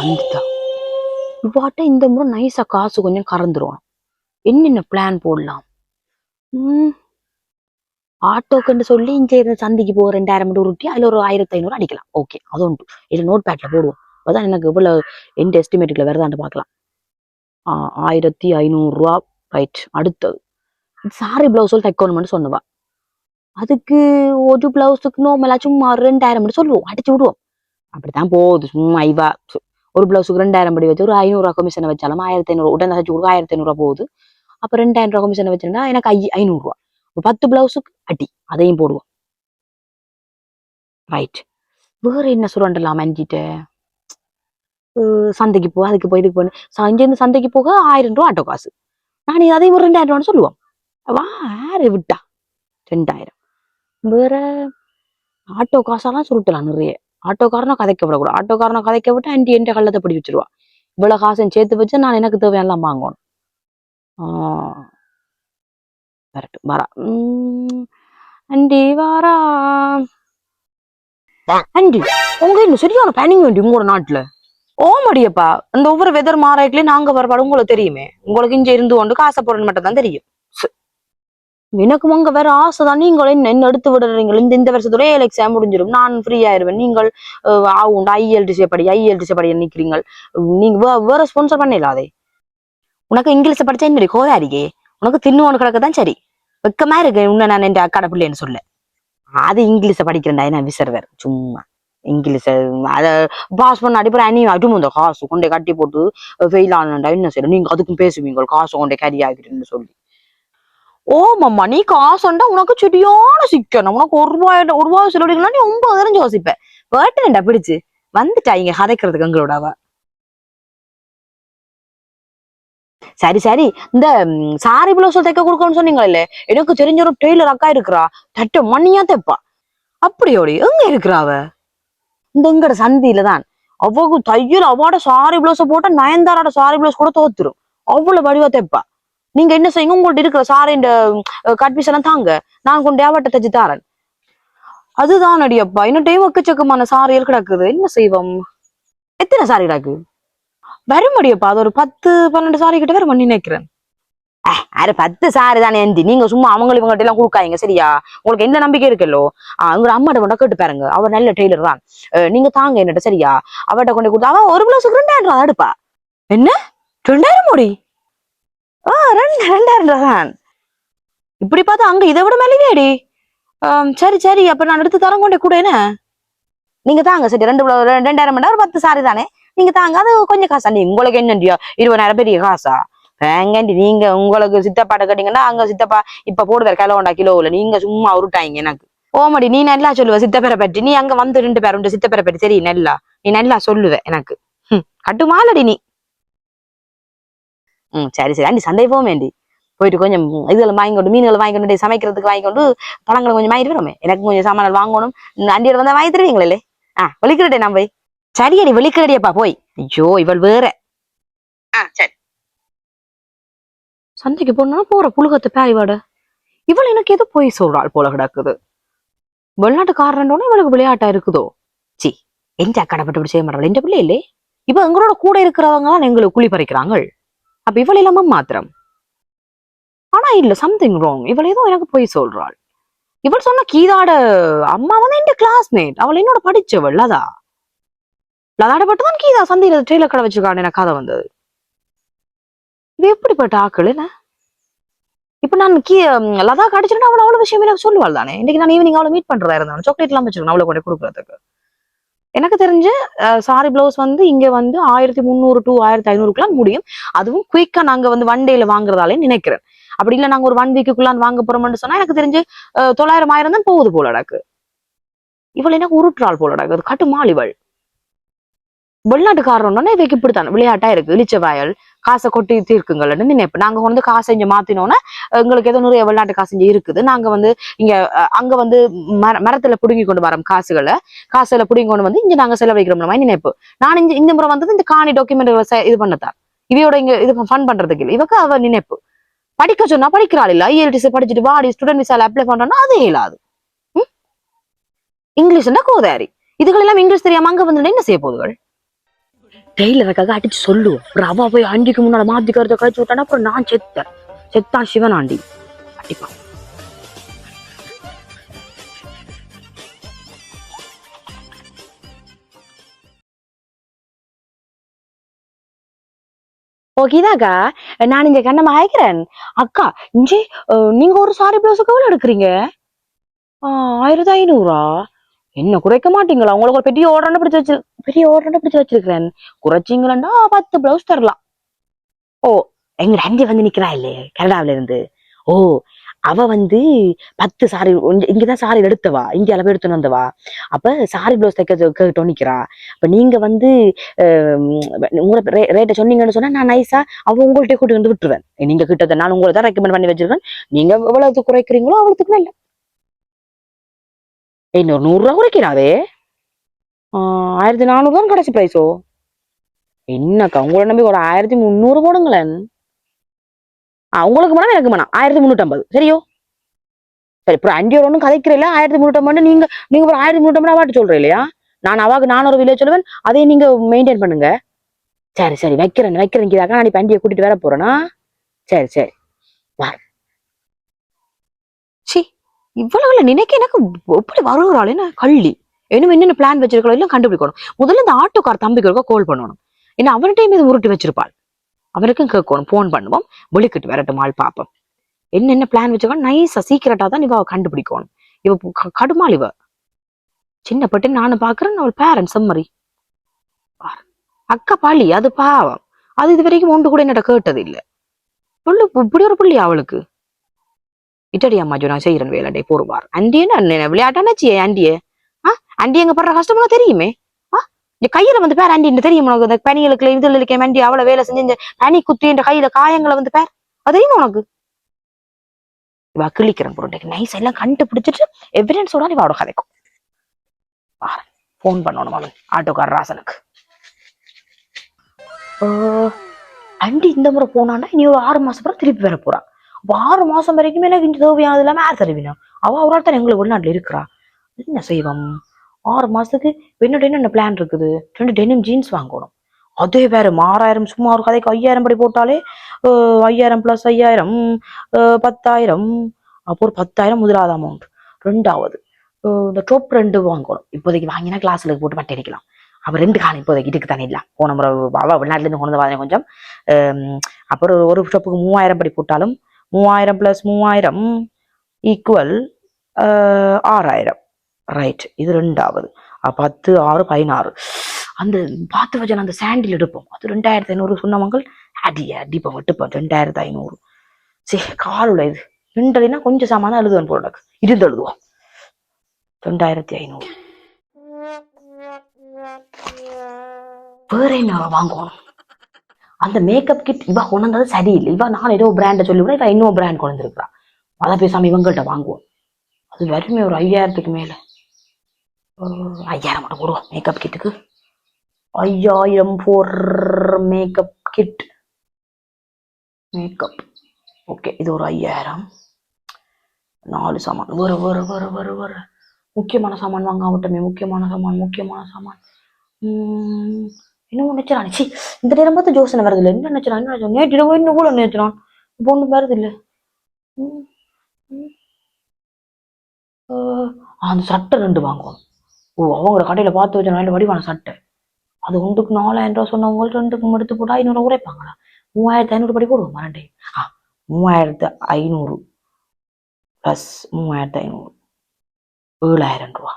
வந்துட்டா. இவாட்ட இந்த முறை நைஸா காசு கொஞ்சம் கறந்துருவான். என்னென்ன பிளான் போடலாம்? ஆட்டோக்குன்னு சொல்லி இங்க இருந்து சந்தைக்கு போக ரெண்டாயிரம் மட்டும் உருட்டி அதுல ஒரு ஆயிரத்தி ஐநூறு அடிக்கலாம். ஓகே அது உண்டு. இல்லை நோட் பேட்ல போடுவோம். அதான் எனக்கு இவ்வளவு எந்த எஸ்டிமேட்டுக்குள்ள வருதான்னு பார்க்கலாம். ஆயிரத்தி ஐநூறுரூவா ரைட் அடுத்தது. சாரி பிளவுஸோல் தைக்கணும்னு சொன்னவா அதுக்கு ஒரு பிளவுஸுக்கு நோமலா சும்மா ஒரு ரெண்டாயிரம் மட்டும் சொல்லுவோம். அடிச்சு விடுவோம். அப்படித்தான் போகுது. சும்மா ஐவா. ஒரு பிளவுஸுக்கு ரெண்டாயிரம் படி வச்சு ஒரு ஐநூறுரூவா கமிஷனை வச்சாலும் ஆயிரத்தி ஐநூறு உடனே தச்சு கொடுக்க ஆயிரத்தி ஐநூறுரூவா போகுது. அப்போ ரெண்டாயிரம் ரூபா கமிஷனை வச்சிருந்தா எனக்கு ஐ ஐநூறுரூவா. இப்போ பத்து பிளவுஸுக்கு அடி அதையும் போடுவோம். ரைட் வேற என்ன சுரண்டலாம் அஞ்சிட்டு? சந்தைக்கு போ அதுக்கு போய் இதுக்கு போய் இங்கேருந்து சந்தைக்கு போக ஆயிரம் ரூபா ஆட்டோ காசு. நான் அதையும் ஒரு ரெண்டாயிரம் ரூபான்னு சொல்லுவோம். வா யாரு விட்டா. ரெண்டாயிரம். வேற ஆட்டோ காசெல்லாம் சுருட்டலாம் நிறைய. ஆட்டோக்காரனை கதைக்க விடக்கூடாது ஆட்டோக்காரனை கதைக்க விட்டு ஆண்டி என்ற கள்ளத்தை பிடி வச்சிருவா. இவ்வளவு காசையும் சேர்த்து வச்சு நான் எனக்கு தேவையெல்லாம் வாங்கணும். வரட்டும் வரா. ஆண்டி வாரா. ஆண்டி உங்க இன்னும் சரியான பேனிங் வேண்டி உங்களோட நாட்டுல? ஓமடியப்பா அந்த ஒவ்வொரு வெதர் மாறாய்க்குலயும் நாங்க வரப்பாடு உங்களுக்கு தெரியுமே. உங்களுக்கு இங்க இருந்து கொண்டு காசை போடணும் மட்டும் தான் தெரியும். எனக்கும் அங்க வேற ஆசை தான் என்ன என்ன எடுத்து விடுறீங்க? இந்த இந்த வருஷத்தோட ஏழு எக்ஸாம் முடிஞ்சிடும் நான் ஃப்ரீ ஆயிடுவேன் நீங்கள் அஹ், ஐஎல்டிசி படி ஐஎல்டிசி படி நிக்கிறீங்க நீங்க வே- வேற ஸ்பான்சர் பண்ணிடலாதே. உனக்கு இங்கிலீஷ் படிச்சா என்னடி கோதாரிக்கே உனக்கு தின்னு கிடக்க தான் சரி. வெக்கமா இருக்கு. உன்னை நான் என் அக்காட பிள்ளைன்னு சொல்ல. அது இங்கிலீஷை படிக்கிறேன்டா நான் விசர்வர். சும்மா. இங்கிலீஷ அதை பாஸ் பண்ண அடிப்படை அணி அட்டும் இந்த காசு கொண்டே கட்டி போட்டு ஃபெயில் ஆனண்டா என்ன செய்யணும் நீங்க அதுக்கும் பேசுவீங்க. காசு கொண்டே கேரி ஆகிட்டுன்னு சொல்லி. ஓ மம்மா நீ காசுண்டா உனக்கு சரியான சிக்கணும். உனக்கு ஒரு ரூபாய் ஒரு ரூபாய் சொல்லிடுங்களா நீ ஒன்பது தரம் யோசிப்ப வேட்டனண்டா பிடிச்சு. வந்துட்டா இங்க கதைக்கிறதுக்கு எங்களோட அவ. சரி சரி. இந்த சாரி பிளவுஸ் தைக்க கொடுக்கணும்னு சொன்னீங்களே. எனக்கு தெரிஞ்ச ஒரு டெய்லர் அக்கா இருக்கிறா. தட்ட மணியா தைப்பா. அப்படியோடி எங்க இருக்கிறா அவ? இந்த எங்கட சந்தியில தான். அவ்வளவு தையல் அவாட சாரி பிளவுஸ் போட்டா நயன்தாரோட சாரி பிளவுஸ் கூட தோத்துரும். அவ்வளவு வடிவா தைப்பா. நீங்க என்ன செய்யுங்க? உங்கள்ட்ட இருக்கிற சாரி இந்த கட் எல்லாம் தாங்க. நான் கொண்டு ஏவாட்ட தச்சு தரேன் அதுதான் அடியப்பா இன்னும் டைம் ஒக்கச்சக்கமான சாரியல் கிடக்குது. என்ன செய்வோம்? எத்தனை சாரி கிடக்கு? வரும் அடியப்பா அது ஒரு பத்து பன்னெண்டு சாரி கிட்ட வரும் பண்ணி நினைக்கிறேன். அரை பத்து சாரி தானே ஏந்தி நீங்க சும்மா அவங்க இவங்கள்ட்ட எல்லாம் கொடுக்காங்க சரியா? உங்களுக்கு எந்த நம்பிக்கை இருக்கல்லோ? ஆஹ் உங்க அம்மாட்ட கொண்டா கேட்டு பாருங்க. அவர் நல்ல டெய்லர் தான். நீங்க தாங்க என்னட்ட சரியா? அவட்ட கொண்டு கொடுத்தா அவன் ஒரு பிளவுஸுக்கு ரெண்டாயிரம் ரூபா எடுப்பா. என்ன? ரெண்டாயிரம் மோடி ஆ ரெண்டு ரெண்டாயிரம் ரூபா தான் இப்படி பார்த்தா அங்க இதை விட மேலேடி சரி சரி அப்ப நான் எடுத்து தரம் கொண்டே கூட என்ன? நீங்க தாங்க சரி ரெண்டு ரெண்டாயிரம் ஒரு பத்து சாரி தானே. நீங்க தாங்க அது கொஞ்சம் காசா. நீ உங்களுக்கு என்னண்டியா இருபதாயிரம் பெரிய காசா? வேங்கண்டி நீங்க உங்களுக்கு சித்தப்பாட்ட கேட்டீங்கன்னா அங்க சித்தப்பா இப்ப போடுவார் கிலோ உண்டா கிலோவில். நீங்க சும்மா உருட்டாங்க எனக்கு. ஓமடி நீ நல்லா சொல்லுவ சித்தப்பேரை பற்றி. நீ அங்க வந்து ரெண்டு பேர் உண்டு சித்தப்பேரை பற்றி. சரி நல்லா. நீ நல்லா சொல்லுவ எனக்கு. கட்டுமாலடி நீ. ம் சரி சரி. அண்டி சந்தை போக வேண்டி. போயிட்டு கொஞ்சம் இதுல வாங்கிக்கொண்டு மீன்களை வாங்கிக்கொண்டு சமைக்கிறதுக்கு வாங்கிக்கொண்டு பழங்களை கொஞ்சம் வாங்கிட்டு வரோமே எனக்கு கொஞ்சம் சாமான்கள் வாங்கணும். அண்டியோட வந்தா வாங்கி தருவீங்களே? ஆ வெளிக்கிறடே நான் போய். சரியடி வெளிக்கிறடியப்பா போய். ஐயோ இவள் வேற. ஆ சரி. சந்தைக்கு போனா போற புழுகத்தை பேரிவாட இவள் எனக்கு ஏதோ போய் சொல்றாள் போல கிடக்குது. வெளிநாட்டுக்காரன்றோட இவளுக்கு விளையாட்டா இருக்குதோ? சி எந்த அக்கடப்பட்டு இப்படி செய்ய மாட்டாள் எந்த பிள்ளை இல்லே. இவ எங்களோட கூட இருக்கிறவங்க எங்களுக்கு குழி பறிக்கிறாங்க அப்ப இவள் இல்லாம மாத்திரம். ஆனா இல்ல சம்திங் ராங் இவள் ஏதோ எனக்கு போய் சொல்றாள். இவள் சொன்ன கீதாட அம்மா வந்து என் கிளாஸ்மேட் அவள் என்னோட படிச்சவள் லதா. லதாட பட்டு தான் கீதா சந்தையில ட்ரெயிலர் கடை வச்சிருக்கான்னு எனக்கு கதை வந்தது. இது எப்படிப்பட்ட ஆக்கள் என்ன? இப்ப நான் கீ லதா கடிச்சிருந்தா அவள் அவ்வளவு விஷயம் எனக்கு சொல்லுவாள் தானே. இன்னைக்கு நான் ஈவினிங் அவளை மீட் பண்றதா இருந்தான் சாக்லேட் எல்லாம் வச்சிருக்கேன் அவளை கொண்டு கொடுக்குறதுக்கு. எனக்கு தெரிஞ்சு சாரி பிளவுஸ் வந்து இங்க வந்து ஆயிரத்தி முந்நூறு டு ஆயிரத்தி ஐநூறுக்குலாம் முடியும். அதுவும் குயிக்கா நாங்க வந்து ஒன் டேல வாங்குறதாலே நினைக்கிறேன். அப்படி இல்ல நாங்க ஒரு ஒன் வீக்குக்குள்ளான் வாங்க போறோம்னு சொன்னா எனக்கு தெரிஞ்சு தொள்ளாயிரம் ஆயிரம் தான் போகுது போல எனக்கு இவள் எனக்கு உருட்டுறாள் போல எனக்கு அது கட்டுமாள் இவள்? வெளிநாட்டுக்காரன் இதுக்கு இப்படித்தான். விளையாட்டா இருக்கு. இளிச்ச வயல் காசை கொட்டி தீர்க்குங்கள்னு நினைப்பு. நாங்க வந்து காசை இங்க மாத்தினோன்னா எங்களுக்கு ஏதோ நிறைய வெளிநாட்டு காசு இங்க இருக்குது. நாங்க வந்து இங்க அஹ், அங்க வந்து மர மரத்துல புடுங்கி கொண்டு வரோம் காசுகளை. காசுல புடுங்கி கொண்டு வந்து இங்க நாங்க செலவழிக்கிறோம் மாதிரி நினைப்பு. நான் இங்க இந்த முறை வந்து இந்த காணி டாக்குமெண்ட் இது பண்ணத்தான். இவையோட இங்க இது ஃபன் பண்றதுக்கு இல்லை. இவக்கு அவ நினைப்பு. படிக்க சொன்னா படிக்கிறாள் இல்ல. ஐஎல்டிசி படிச்சுட்டு வாடி ஸ்டூடெண்ட் விசால அப்ளை பண்றோம்னா அது இயலாது. இங்கிலீஷ்னா கோதாரி? இதுகள் எல்லாம் இங்கிலீஷ் தெரியாம அங்க வந்து என்ன செய்ய போதுகள் டெய்லருக்காக அடிச்சு சொல்லுவோம் அப்புறம் அவ போய் ஆண்டிக்கு முன்னால மாத்தி கருத்தை கழிச்சு விட்டானா அப்புறம் நான் செத்தேன். செத்தான் சிவன் ஆண்டி. அடிப்பான் ஓகேதாக்கா நான் இங்க கண்ணம்மா ஆயிக்கிறேன் அக்கா இஞ்சி நீங்க ஒரு சாரி பிளவுஸுக்கு எவ்வளவு எடுக்கிறீங்க? ஆயிரத்தி ஐநூறா? என்ன குறைக்க மாட்டீங்களா? உங்களுக்கு ஒரு பெரிய ஆர்டர் பிடிச்சி வச்சு பெரிய ஆர்டர் பிடிச்சு வச்சிருக்கிறேன். குறைச்சிங்களா பத்து பிளவுஸ் தரலாம். ஓ எங்க அண்டி வந்து நிக்கிறா இல்லையே? கனடாவில இருந்து. ஓ அவ வந்து பத்து சாரி இங்கதான் சாரி எடுத்தவா? இந்தியால போய் எடுத்துன்னு வந்தவா? அப்ப சாரி பிளவுஸ் தைக்க கேட்டோம் நிக்கிறா. அப்ப நீங்க வந்து உங்களை ரேட்டை சொன்னீங்கன்னு சொன்னா நான் நைஸா அவ உங்கள்கிட்ட கூட்டி வந்து விட்டுருவேன். நீங்க கிட்ட நான் உங்களை தான் ரெக்கமெண்ட் பண்ணி வச்சிருக்கேன். நீங்க எவ்வளவு குறைக்கிறீங்களோ அவ்வளவுக்கு இல்லை இன்னொரு நூறு ரூபா குறைக்கிறாவே? ஆயிரத்தி நானூறு தான் கடைசி ப்ரைஸோ என்னக்கா உங்களை நம்பி ஒரு ஆயிரத்தி முந்நூறு போடுங்களேன். ஆ உங்களுக்கு வேணாம் எனக்கு மேடம் ஆயிரத்தி முந்நூற்றம்பது. சரியோ? சரி இப்போ அஞ்சு ஒரு ஒன்றும் கதைக்கிறீங்களா ஆயிரத்தி முந்நூற்றம்பது நீங்க நீங்க ஒரு ஆயிரத்தி முந்நூற்றம்பது அவாட்டு சொல்றீங்க இல்லையா? நான் அவாக்கு நானூறு விலையை சொல்லுவேன் அதையும் நீங்க மெயின்டைன் பண்ணுங்க. சரி சரி வைக்கிறேன் வைக்கிறேன் இதாக்கா நான் இப்போ அண்டியை கூட்டிட்டு வர போறேனா? சரி சரி வா. சி இவ்வளவு நினைக்க எனக்கு எப்படி வருகிறாள் என்ன? கள்ளி. இன்னும் என்னென்ன பிளான் வச்சிருக்கோ எல்லாம் கண்டுபிடிக்கணும். முதல்ல இந்த ஆட்டோக்கார் தம்பிக்கு கால் பண்ணணும். ஏன்னா அவன்கிட்டயும் இது உருட்டி வச்சிருப்பாள். அவனுக்கும் கேட்கணும். ஃபோன் பண்ணுவோம். வெளிக்கிட்டு வரட்டும் ஆள் பார்ப்போம் என்னென்ன பிளான் வச்சிருக்கோம்? நைஸா சீக்கிரட்டா தான் இவ கண்டுபிடிக்கணும். இவ கடுமாள் இவ. சின்ன பட்டு நானும் பாக்குறேன். அவள் பேரண்ட்ஸ் செம்மறி அக்கா பாலி அது பாவம். அது இது வரைக்கும் ஒன்று கூட என்னட்ட கேட்டது இல்ல புள்ளு இப்படி ஒரு புள்ளி அவளுக்கு? இட்டடி அம்மாஜோ நான் செய்யறேன் வேலைடே போடுவார். அண்டியன்னு விளையாட்டானாச்சி ஆண்டியே ஆண்டி எங்க படுற கஷ்டமெல்லாம் தெரியுமே? இந்த கையில வந்து பேர் ஆண்டி தெரியும் உனக்கு? இந்த பனிகளுக்கு இதுல இருக்க மண்டி அவ்வளவு வேலை செஞ்சு இந்த பனி குத்தி என்ற கையில காயங்களை வந்து பேர். அது தெரியுமா உனக்கு? இவ கிளிக்கிறேன் பொருட்டைக்கு நைஸ் எல்லாம் கண்டுபிடிச்சிட்டு எவிடன்ஸோட இவ அவட கதைக்கும். போன் பண்ணணும் அவன் ஆட்டோக்கார ராசனுக்கு. அண்டி இந்த முறை போனான்னா இனி ஒரு ஆறு மாசம் அப்புறம் திருப்பி வர போறா. அப்போ ஆறு மாசம் வரைக்குமே எனக்கு இந்த தேவையானது இல்லாம யார் தருவினா? அவ ஒரு தான் எங்களுக்கு வெளிநாட்டுல இருக்கிறா. என்ன செய்வோம் ஆறு மாசத்துக்கு என்னோட என்னென்ன பிளான் இருக்குது? ரெண்டு டெனிம் ஜீன்ஸ் வாங்கணும். அதே வேற ஆறாயிரம் சும்மா ஒரு கதைக்கு ஐயாயிரம் படி போட்டாலே ஐயாயிரம் ப்ளஸ் ஐயாயிரம் பத்தாயிரம். அப்போ ஒரு பத்தாயிரம் முதலாவது அமௌண்ட் ரெண்டாவது இந்த டோப் ரெண்டு வாங்கணும். இப்போதைக்கு வாங்கினா கிளாஸில் போட்டு மட்டை அடிக்கலாம். அப்போ ரெண்டு காலம் இப்போதைக்கு இதுக்கு தானே இல்லை போன முறை அவ வெளிநாட்டிலேருந்து கொண்டு வந்து கொஞ்சம் அப்புறம் ஒரு ஷாப்புக்கு மூவாயிரம் படி போட்டாலும் மூவாயிரம் ப்ளஸ் மூவாயிரம் ஈக்குவல் ஆறாயிரம். ரைட் இது ரெண்டாவது. பத்து ஆறு பதினாறு. அந்த பார்த்து வச்ச அந்த சாண்டில் எடுப்போம். அது ரெண்டாயிரத்தி ஐநூறு சொன்னவங்கள் அடி அடிப்போம் வெட்டுப்போம். ரெண்டாயிரத்தி ஐநூறு. சரி உள்ள இது. ரெண்டதுன்னா கொஞ்சம் சாமான எழுதுவேன் போல இருந்து எழுதுவோம் ரெண்டாயிரத்தி ஐநூறு. வேற என்ன வாங்குவோம் அந்த மேக்கப் கிட் இவ கொண்டது சரியில்லை. இவ நான் ஏதோ பிராண்டை சொல்லி விட இவ இன்னொரு பிராண்ட் கொண்டு வந்திருக்கிறா அதை பேசாம இவங்கள்ட்ட வாங்குவோம். அது வருமே ஒரு ஐயாயிரத்துக்கு மேல. Oh, ஐயாயிரம் மட்டும் போடுவோம். மேக்கப் கிட்டுக்கு ஐயாயிரம் for makeup kit makeup okay இது ஒரு ஐயாயிரம். நாலு சாமான். வேற வேற வேற வேற வேற முக்கியமான சாமான் வாங்க விட்டமே முக்கியமான சாமான் முக்கியமான சாமான். உம் இன்னும் நினைச்சிடான் சி இந்த நேரம் பார்த்து ஜோசனை வருது இல்லை. என்ன நினைச்சிடான் என்ன நினைச்சோம் நேற்று இரவு இன்னும் கூட நினைச்சான் இப்போ ஒன்றும் வருது இல்லை. உம், உம். அந்த சட்டை ரெண்டு வாங்குவோம் ஓ அவங்கள கடையில பார்த்து வச்ச நல்ல வடிவான சட்டை. அது ஒன்றுக்கு நாலாயிரம் ரூபா சொன்னவங்கள்ட்ட ரெண்டுக்கும் எடுத்து போட்டா ஐநூறு உரைப்பாங்களா மூவாயிரத்து ஐநூறு படி போடுவோம் மரண்டே ஆ மூவாயிரத்து ஐநூறு ப்ளஸ் மூவாயிரத்து ஐநூறு. ஏழாயிரம் ரூபா.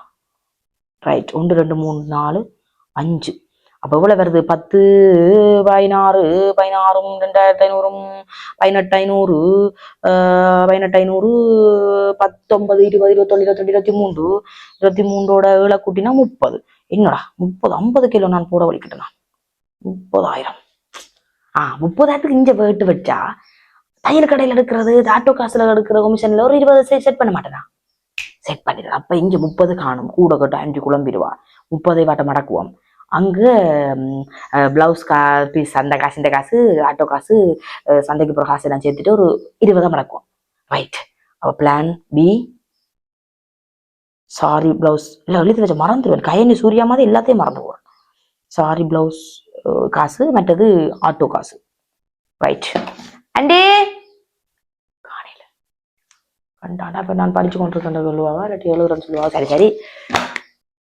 ரைட் ஒன்று ரெண்டு மூணு நாலு அஞ்சு. அப்போ எவ்வளோ வருது? பத்து பதினாறு பதினாறும் ரெண்டாயிரத்தி ஐநூறும் பதினெட்டு ஐநூறு ஆஹ், பதினெட்டு ஐநூறு பத்தொன்பது இருபது இருபத்தொன்று இருபத்தெண்டு இருபத்தி மூன்று. இருபத்தி மூன்றோட ஏழை கூட்டினா முப்பது. என்னடா முப்பது ஐம்பது கிலோ நான் போட வலிக்கிட்டேன் நான். முப்பதாயிரம். ஆ முப்பதாயிரத்துக்கு இங்க வேட்டு வச்சா தையல் கடையில் எடுக்கிறது ஆட்டோ காசுல எடுக்கிற கமிஷன்ல ஒரு இருபது செட் பண்ண மாட்டேனா? செட் பண்ணிடுறேன் அப்ப இங்க முப்பது காணும். கூட கட்ட அஞ்சு குழம்பிடுவா. முப்பதை வாட்ட மடக்குவோம். அங்க பிளவுஸ் கா பீஸ் அந்த காசு இந்த காசு ஆட்டோ காசு சந்தைக்கு போகிற காசு எல்லாம் சேர்த்துட்டு ஒரு இருபதாக மறக்கும் ரைட் அப்போ பிளான் பி சாரி பிளவுஸ் இல்லை எழுதி வச்ச மறந்துடுவேன் கயனி சூர்யா மாதிரி எல்லாத்தையும் மறந்து போகிறேன் சாரி பிளவுஸ் காசு மற்றது ஆட்டோ காசு. ரைட் அண்டே! காணையில் கண்டாடா இப்போ நான் படிச்சு கொண்டிருக்கேன் சொல்லுவாவா இல்லாட்டி எழுதுறேன்னு சொல்லுவா சரி சரி.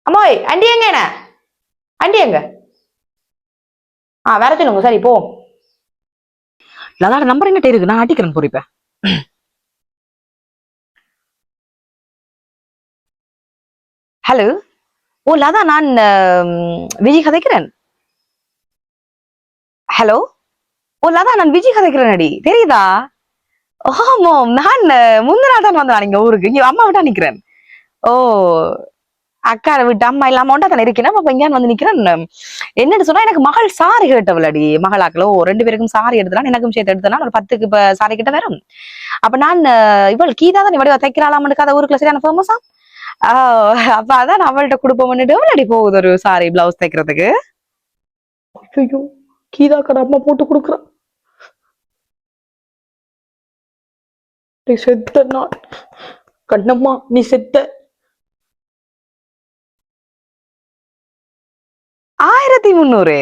அம்மாய் அண்டி எங்க அண்டி எங்க? ஆ வேற சொல்லுங்க சரி போ லதாட நம்பர் எங்கிட்ட இருக்கு? நான் அடிக்கிறேன் பொறிப்பேன் ஹலோ ஓ லதா நான் விஜய் கதைக்கிறேன். ஹலோ ஓ லதா நான் விஜய் கதைக்கிறேன் அடி தெரியுதா? ஆமாம் நான் முந்தின தான் வந்தேன் நீங்க ஊருக்கு. இங்க அம்மா விட்டா நிக்கிறேன். ஓ அக்கா விட்டு அம்மா இல்லாம ஒண்டா தானே இருக்கேன்? அப்ப இங்கே வந்து நிக்கிறேன் என்னன்னு சொன்னா எனக்கு மகள் சாரி கேட்டவளடி. மகளாக்களோ ரெண்டு பேருக்கும் சாரி எடுத்தலாம் எனக்கும் சேர்த்து எடுத்தலாம் ஒரு பத்துக்கு இப்ப சாரி கிட்ட வரும். அப்ப நான் இவள் கீதா தான் இவடி தைக்கிறாளாமனு கதை ஊருக்குள்ள சரியான ஃபேமஸா அப்ப அதான் அவள்கிட்ட கொடுப்போம்னுட்டு எவ்வளோ போகுது ஒரு சாரி பிளவுஸ் தைக்கிறதுக்கு? ஐயோ கீதா கடை அம்மா போட்டு கொடுக்குறான் நீ செத்த நான் கண்ணம்மா நீ செத்த ஆயிரத்தி முந்நூறு.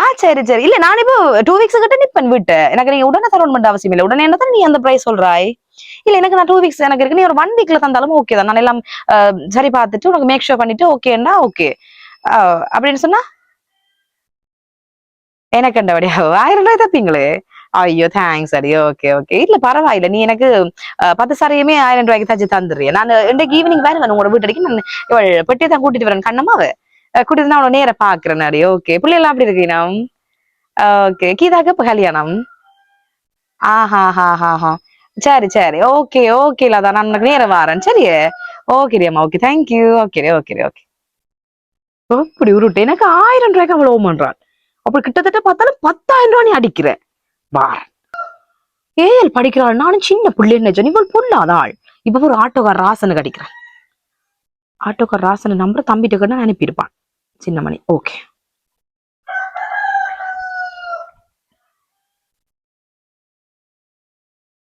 ஆ சரி சரி. இல்ல நான் இப்போ டூ வீக்ஸ் கிட்ட நிப்பன் விட்டு எனக்கு நீங்க உடனே சரௌண்ட் பண்ண அவசியம் இல்லை. உடனே என்ன நீ அந்த பிரைஸ் சொல்றாய்? இல்ல எனக்கு நான் டூ வீக்ஸ் எனக்கு இருக்கு. நீ ஒரு ஒன் வீக்ல தந்தாலும் ஓகே தான். நான் எல்லாம் சரி பார்த்துட்டு உனக்கு மேக் ஷோர் பண்ணிட்டு ஓகேன்னா ஓகே அப்படின்னு சொன்னா எனக்கு கண்டபடியா ஆயிரம் ரூபாய் தப்பீங்களே? ஐயோ தேங்க்ஸ் அடி. ஓகே ஓகே இல்ல பரவாயில்ல. நீ எனக்கு பத்து சாரியுமே ஆயிரம் ரூபாய்க்கு தச்சு தந்துடுறிய. நான் இன்றைக்கு ஈவினிங் வருவேன் உங்களோட வீட்டுக்கு நான் இவள் பெட்டியை தான் கூட்டிட்டு வரேன். கண்ணம்மாவை? கூட்டிட்டு அவனை நேர பாக்குறேன் நிறைய ஓகே பிள்ளைலாம் அப்படி இருக்கீங்க ஓகே கீதாக்கு இப்ப கல்யாணம் ஆஹா ஹா ஹா ஹா. சரி சரி. Okay okay Latha. நான் உனக்கு நேரம் வரேன். சரி ஓகே அம்மா. Okay thank you okay okay okay அப்படி உருட்டு? எனக்கு ஆயிரம் ரூபாய்க்கு அவ்வளவு பண்றான் அப்படி கிட்டத்தட்ட பார்த்தாலும் பத்தாயிரம் ரூபாய் நீ அடிக்கிறேன் ஏல் ஏஎல் படிக்கிறாள். நானும் சின்ன பிள்ளைன்னு நினைச்சேன்? இவள் பொண்ணாதாள் இப்ப ஒரு ஆட்டோக்கார் ராசனுக்கு அடிக்கிறேன் ஆட்டோக்கார் ராசனை நம்புற தம்பிட்டு நான் அனுப்பியிருப்பான். சின்னமணி. ஓகே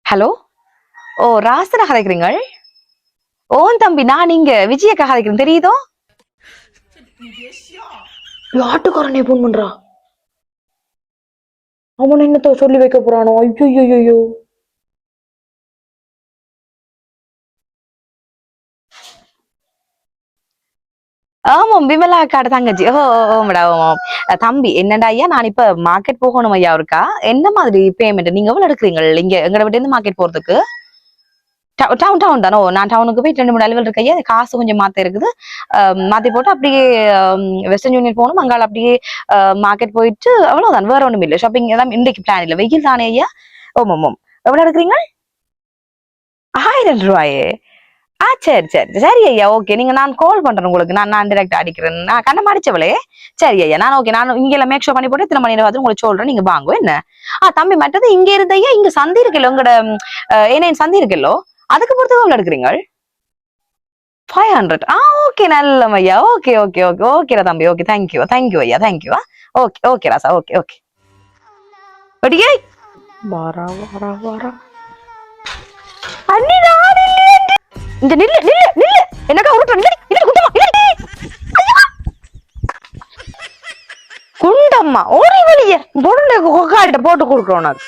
ஹலோ ஓ ராசன கதைக்கிறீங்கள்? ஓன் தம்பி நான் இங்க விஜயக்கா கதைக்கிறேன். தெரியுதோ? ஆட்டுக்காரனே போன் பண்றா. அவன் என்னத்த சொல்லி வைக்க போறானோ? ஐயோ ஐயோ ஆமாம் விமலா அக்காட தங்கச்சி. ஓ ஓ, ஓமடா தம்பி என்னடா ஐயா நான் இப்ப மார்க்கெட் போகணும் ஐயா இருக்கா என்ன மாதிரி பேமெண்ட் நீங்க எவ்வளவு எடுக்கிறீங்க? இங்க எங்கட விட்டு இருந்து மார்க்கெட் போறதுக்கு? டவுன் டவுன் தானோ? நான் டவுனுக்கு போய் ரெண்டு மூணு அளவில் இருக்கையா காசு கொஞ்சம் மாத்த இருக்குது. மாத்தி போட்டு அப்படியே வெஸ்டர்ன் யூனியன் போகணும். அங்கால அப்படியே மார்க்கெட் போயிட்டு அவ்வளவுதான். வேற ஒண்ணும் இல்லை. ஷாப்பிங் எல்லாம் இன்றைக்கு பிளான் இல்லை. வெயில் தானே ஐயா? ஓம் ஓம் ஓம். எவ்வளவு எடுக்கிறீங்க? ஆயிரம் ரூபாயே. ஆ சரி சரி. சரி ஐயா ஓகே. நீங்க நான் கால் பண்றேன் உங்களுக்கு. நான் நான் direct அடிக்கிறேன். நான் கண்ண மடிச்சவளே சரி ஐயா நான் ஓகே நான் இங்க எல்லாம் மேக் ஷோ பண்ணி போட்டு இத்தனை மணி நேரம் உங்களுக்கு சொல்றேன். நீங்க வாங்க என்ன? ஆ தம்பி மற்றது இங்க இருந்த ஐயா இங்க சந்தி இருக்குல்ல உங்களோட ஏன்னா சந்தி இருக்குல்லோ? அதுக்கு பொறுத்து எவ்வளவு எடுக்கிறீங்க? ஃபைவ் ஹண்ட்ரட் ஆ ஓகே நல்ல ஐயா. ஓகே ஓகே ஓகே ஓகேடா தம்பி. Okay thank you thank you ஐயா. தேங்க்யூ ஓகே ஓகே ராசா ஓகே ஓகே அடியே வாரா வாரா வாரா. அண்ணி நான் இல்லையே இந்த நில்லு நில்லு நில்லு. என்னக்கா உருட்டு நில்லு. நில்லு குண்டம்மா நில்லு குண்டம்மா ஒரு வழிய. பொருளை கொக்காட்ட போட்டு கொடுக்குறோம் உனக்கு